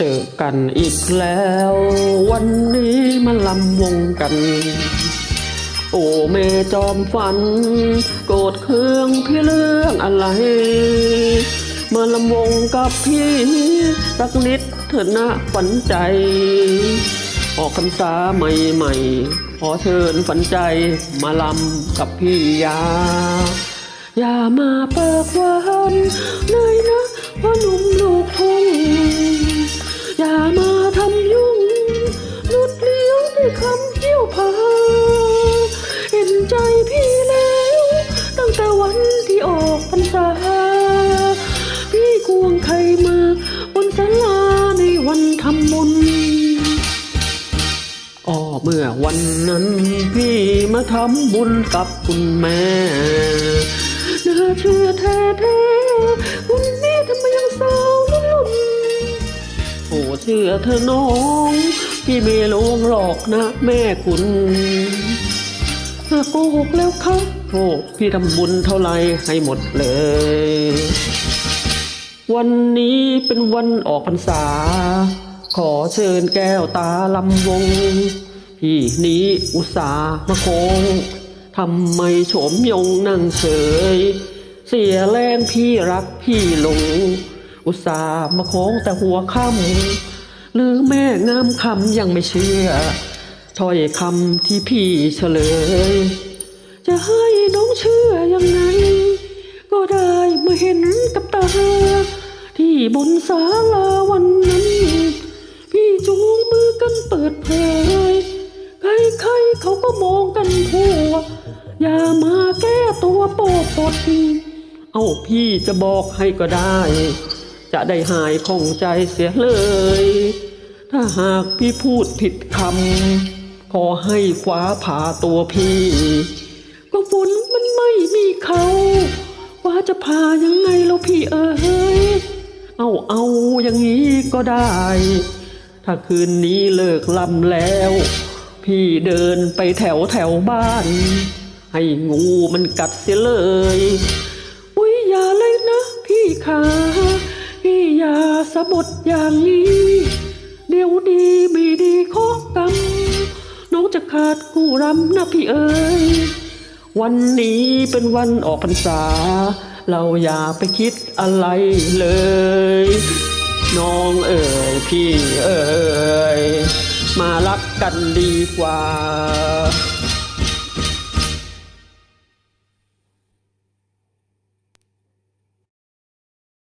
จอกันอีกแล้ว วันนี้มาลำวงกัน โอ้แม่จอมฝัน โกรธเคืองพี่เรื่องอะไรมาลำวงกับพี่สักนิดเถิดนะฝันใจ ออกพรรษาใหม่ๆ ขอเชิญฝันใจมาลำกับพี่ยา อย่ามาเปิกวานเลยนะว่าหนุ่มลูกทุ่ง รรษา พี่ควงใครมาบนศาลาในวันทำบุญอ๋อเมื่อวันนั้นพี่มาทำบุญกับคุณแม่น่าเชื่อแท้แท้ๆคุณแม่ทำไมยังสาวลุ่นลุ่นๆโอ้เชื่อเธอน้อง พี่ไม่ลวงหรอกนะแม่คุณ หากโกหกแล้วครับโอ้พี่ทำบุญเท่าไรให้หมดเลย วันนี้เป็นวันออกพรรษา ขอเชิญแก้วตาลำวง พี่นี้อุตสาหมาโคงทำไมโฉมยงนั่งเฉย เสียแรงพี่รักพี่หลง อุตสาหมาโค้งแต่หัวค่ำหรือแม่งามคำยังไม่เชื่อ ถ้อยคำที่พี่เฉลย จะให้น้องเชื่อยังไง ก็ได้มาเห็นกับตา ที่บนศาลาวันนั้น พี่จูงมือกันเปิดเผย ใครๆเขาก็มองกันทั่ว อย่ามาแก้ตัวโปกปดเอาพี่จะบอกให้ก็ได้ จะได้หายข้องใจเสียเลย ถ้าหากพี่พูดผิดคำ ขอให้คว้าผ่าตัวพี่ก็ฝนมันไม่มีเขาว่าจะพายังไงเราพี่เอ๋ยเอาเอาอย่างนี้ก็ได้ ถ้าคืนนี้เลิกลำแล้ว พี่เดินไปแถวแถวบ้าน ให้งูมันกัดเสียเลยอุ้ยอย่าเลยนะพี่ขาพี่อย่าสะบดอย่างนี้ ขาดคู่รำนะพี่เอ๋ยวันนี้เป็นวันออกพรรษา เราอย่าไปคิดอะไรเลย น้องเอ๋ยพี่เอ๋ยมารักกันดีกว่า